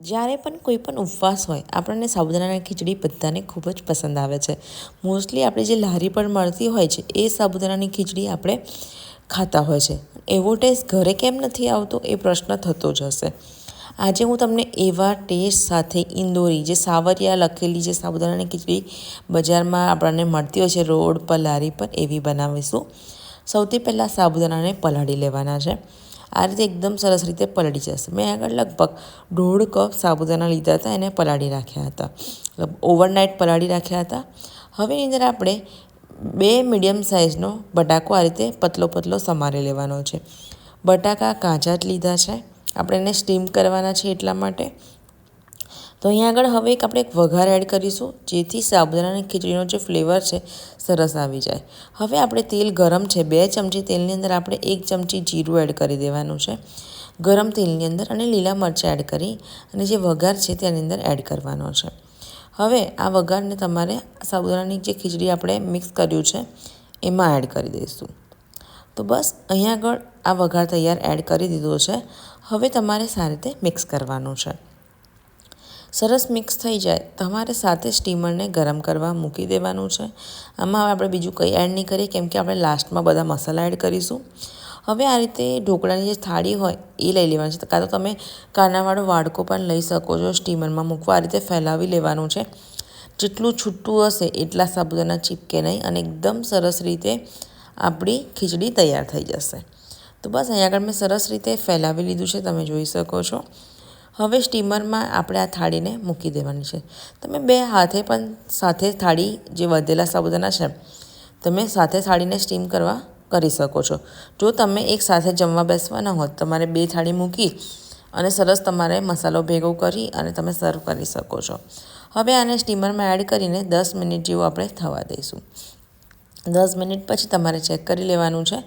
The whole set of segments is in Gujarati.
જ્યારે પણ કોઈ પણ ઉપવાસ હોય, આપણને સાબુદાણાની ખીચડી બધાને ખૂબ જ પસંદ આવે છે. મોસ્ટલી આપણે જે લારી પર મળતી હોય છે, એ સાબુદાણાની ખીચડી આપણે ખાતા હોય છે. એવો ટેસ્ટ ઘરે કેમ નથી આવતો, એ પ્રશ્ન થતો જ હશે. આજે હું તમને એવા ટેસ્ટ સાથે ઇન્દોરી, જે સાવરિયા લખેલી જે સાબુદાણાની ખીચડી બજારમાં આપણને મળતી હોય છે, રોડ પર લારી પર, એવી બનાવીશું. સૌથી પહેલાં સાબુદાણાને પલાળી લેવાના છે. આ રીતે એકદમ સરસ રીતે પલળી જશે. મેં આગળ લગભગ દોઢ કપ સાબુદાણા લીધા હતા, એને પલાળી રાખ્યા હતા. ઓવરનાઇટ પલાળી રાખ્યા હતા. હવે અંદર આપણે બે મીડિયમ સાઇઝનો બટાકો આ રીતે પતલો પતલો સમારી લેવાનો છે. બટાકા કાચા જ લીધા છે. આપણે એને સ્ટીમ કરવાના છે એટલા માટે. તો અહીંયા આગળ હવે એક આપણે એક વઘાર એડ કરીશું, જેથી સાબુદાણાની ખીચડીનો જે ફ્લેવર છે, સરસ આવી જાય. હવે આપણે તેલ ગરમ છે, બે ચમચી તેલની અંદર આપણે એક ચમચી જીરું એડ કરી દેવાનું છે. ગરમ તેલની અંદર અને લીલા મરચાં એડ કરી અને જે વઘાર છે તેની અંદર એડ કરવાનો છે. હવે આ વઘારને તમારે સાબુદાણાની જે ખીચડી આપણે મિક્સ કર્યું છે, એમાં એડ કરી દઈશું. તો બસ, અહીંયા આગળ આ વઘાર તૈયાર એડ કરી દીધો છે. હવે તમારે સારી રીતે મિક્સ કરવાનું છે. સરસ મિક્સ થઈ જાય તમારે સાથે સ્ટીમરને ગરમ કરવા મૂકી દેવાનું છે. આમાં આપણે બીજું કંઈ એડ નહીં કરીએ, કેમ કે આપણે લાસ્ટમાં બધા મસાલા એડ કરીશું. હવે આ રીતે ઢોકળાની જે થાળી હોય, એ લઈ લેવાની છે. કાં તો તમે કાનાવાળો વાડકો પણ લઈ શકો છો સ્ટીમરમાં મૂકવા. આ રીતે ફેલાવી લેવાનું છે. જેટલું છૂટું હશે, એટલા સાબુદાના ચીપકે નહીં અને એકદમ સરસ રીતે આપણી ખીચડી તૈયાર થઈ જશે. તો બસ અહીંયા આગળ મેં સરસ રીતે ફેલાવી લીધું છે, તમે જોઈ શકો છો. હવે સ્ટીમરમાં આપણે આ થાળીને મૂકી દેવાની છે. તમે બે હાથે પણ સાથે થાળી જે વધેલા સાબુદાના છે, તમે સાથે થાળીને સ્ટીમ કરવા કરી શકો છો. જો તમે એક સાથે જમવા બેસવાના હોત, તમારે બે થાળી મૂકી અને સરસ તમારે મસાલો ભેગો કરી અને તમે સર્વ કરી શકો છો. હવે આને સ્ટીમરમાં એડ કરીને દસ મિનિટ જેવું આપણે થવા દઈશું. દસ મિનિટ પછી તમારે ચેક કરી લેવાનું છે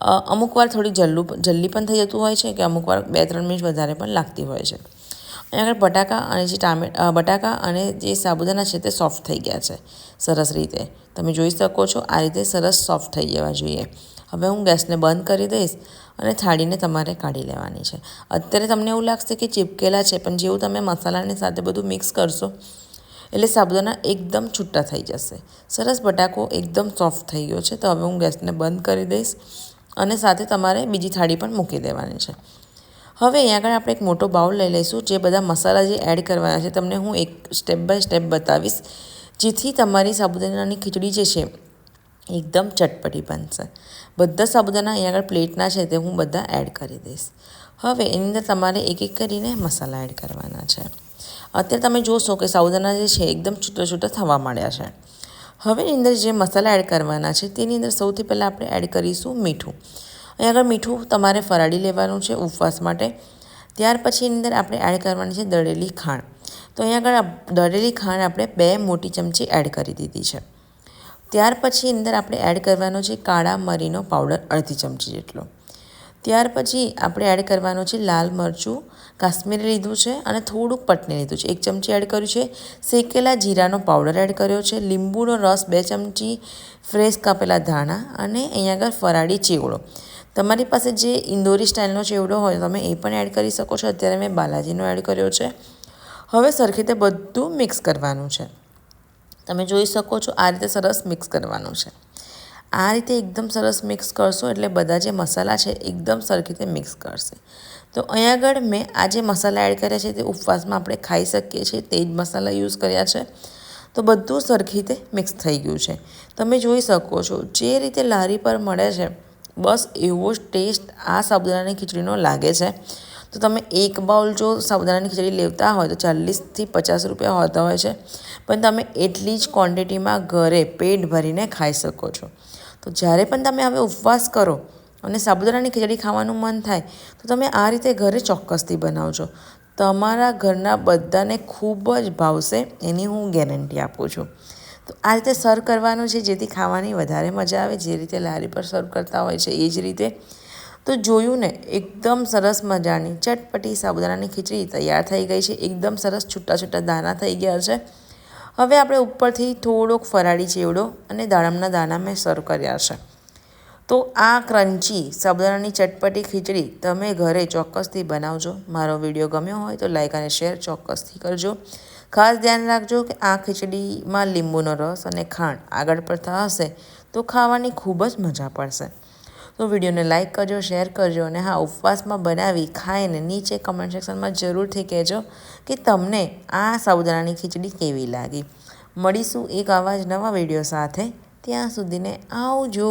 અમુક વાર થોડી જલ્લું, જલ્દી પણ થઈ જતું હોય છે કે અમુક વાર બે ત્રણ મિનિટ વધારે પણ લાગતી હોય છે. અહીંયા આગળ બટાકા અને જે ટામે બટાકા અને જે સાબુદાના છે તે સોફ્ટ થઈ ગયા છે, સરસ રીતે. તમે જોઈ શકો છો આ રીતે સરસ સોફ્ટ થઈ જવા જોઈએ. હવે હું ગેસને બંધ કરી દઈશ અને થાળીને તમારે કાઢી લેવાની છે. અત્યારે તમને એવું લાગશે કે ચીપકેલા છે, પણ જેવું તમે મસાલાની સાથે બધું મિક્સ કરશો, એટલે સાબુદાના એકદમ છૂટા થઈ જશે. સરસ બટાકો એકદમ સોફ્ટ થઈ ગયો છે, તો હવે હું ગેસને બંધ કરી દઈશ. અને સાથે તમારે બીજી થાળી પણ મૂકી દેવાની છે. હવે અહીંયા આગળ આપણે એક મોટો બાઉલ લઈ લઈશું, જે બધા મસાલા જે એડ કરવાના છે, તમને હું એક સ્ટેપ બાય સ્ટેપ બતાવીશ, જેથી તમારી સાબુદાણાની ખીચડી જે છે, એકદમ ચટપટી બનશે. બધા સાબુદાણા અહીંયા આગળ પ્લેટના છે, તે હું બધા એડ કરી દઈશ. હવે એની અંદર તમારે એક એક કરીને મસાલા એડ કરવાના છે. અત્યારે તમે જોશો કે સાબુદાણા જે છે, એકદમ છૂટા છૂટા થવા માંડ્યા છે. હવે અંદર જે મસાલા એડ કરવાના છે, તેની અંદર સૌથી પહેલાં આપણે એડ કરીશું મીઠું. અહીં આગળ મીઠું તમારે ફરાળી લેવાનું છે ઉપવાસ માટે. ત્યાર પછી અંદર આપણે એડ કરવાની છે દળેલી ખાંડ. તો અહીંયા આગળ દળેલી ખાંડ આપણે બે મોટી ચમચી એડ કરી દીધી છે. ત્યાર પછી અંદર આપણે એડ કરવાનો છે કાળા મરીનો પાવડર અડધી ચમચી જેટલો. ત્યાર પછી આપણે એડ કરવાનું છે લાલ મરચું, કાશ્મીરી લીધું છે અને થોડુંક પટને લીધું છે. એક ચમચી એડ કર્યું છે. શેકેલા જીરાનો પાવડર એડ કર્યો છે. લીંબુનો રસ બે ચમચી ફ્રેશ કાપેલા ધાણા અને અહીંયા આગળ ફરાળી ચેવડો. તમારી પાસે જે ઇન્દોરી સ્ટાઇલનો ચેવડો હોય તમે એ પણ એડ કરી શકો છો. અત્યારે મેં બાલાજીનો એડ કર્યો છે. હવે સરખી રીતે બધું મિક્સ કરવાનું છે. તમે જોઈ શકો છો આ રીતે સરસ મિક્સ કરવાનું છે. આ રીતે એકદમ સરસ મિક્સ કરશો એટલે બધા જે મસાલા છે એકદમ સરખી રીતે મિક્સ કરશે. તો અહીંયા આગળ મેં આ જે મસાલા એડ કર્યા છે તે ઉપવાસમાં આપણે ખાઈ શકીએ છીએ, તે જ મસાલા યુઝ કર્યા છે. તો બધું સરખી રીતે મિક્સ થઈ ગયું છે. તમે જોઈ શકો છો, જે રીતે લારી પર મળે છે, બસ એવો જ ટેસ્ટ આ સાબુદાણાની ખીચડીનો લાગે છે. તો તમે એક બાઉલ જો સાબુદાણાની ખીચડી લેતા હોય તો ચાલીસથી પચાસ રૂપિયા હોતા હોય છે. પણ તમે એટલી જ ક્વોન્ટિટીમાં ઘરે પેટ ભરીને ખાઈ શકો છો. તો જ્યારે પણ તમે હવે ઉપવાસ કરો અને સાબુદાણાની ખીચડી ખાવાનું મન થાય, તો તમે આ રીતે ઘરે ચોક્કસથી બનાવજો. તમારા ઘરના બધાને ખૂબ જ ભાવશે એની હું ગેરંટી આપું છું. તો આ રીતે સર્વ કરવાનું છે, જેથી ખાવાની વધારે મજા આવે, જે રીતે લારી પર સર્વ કરતા હોય છે, એ જ રીતે. તો જોયું ને, એકદમ સરસ મજાની, ચટપટી સાબુદાણાની ખીચડી તૈયાર થઈ ગઈ છે. એકદમ સરસ છૂટા છૂટા દાણા થઈ ગયા છે. હવે આપણે ઉપરથી થોડોક ફરાળી ચેવડો અને દાડમના દાણા મેં સર્વ કર્યા છે. તો આ ક્રન્ચી સાબુદાણાની ચટપટી ખીચડી તમે ઘરે ચોક્કસથી બનાવજો. મારો વીડિયો ગમ્યો હોય તો લાઇક અને શેર ચોક્કસથી કરજો. ખાસ ધ્યાન રાખજો કે આ ખીચડીમાં લીંબુનો રસ અને ખાંડ આગળ પડતા હશે તો ખાવાની ખૂબ જ મજા પડશે. તો વિડીયોને લાઇક કરજો, શેર કરજો અને હા, ઉપવાસમાં બનાવી ખાઈને નીચે કમેન્ટ સેક્શનમાં જરૂરથી કહેજો કે તમને આ સાબુદાણાની ખીચડી કેવી લાગી. મળીશું એક આવા જ નવા વીડિયો સાથે. ત્યાં સુધીને આવજો.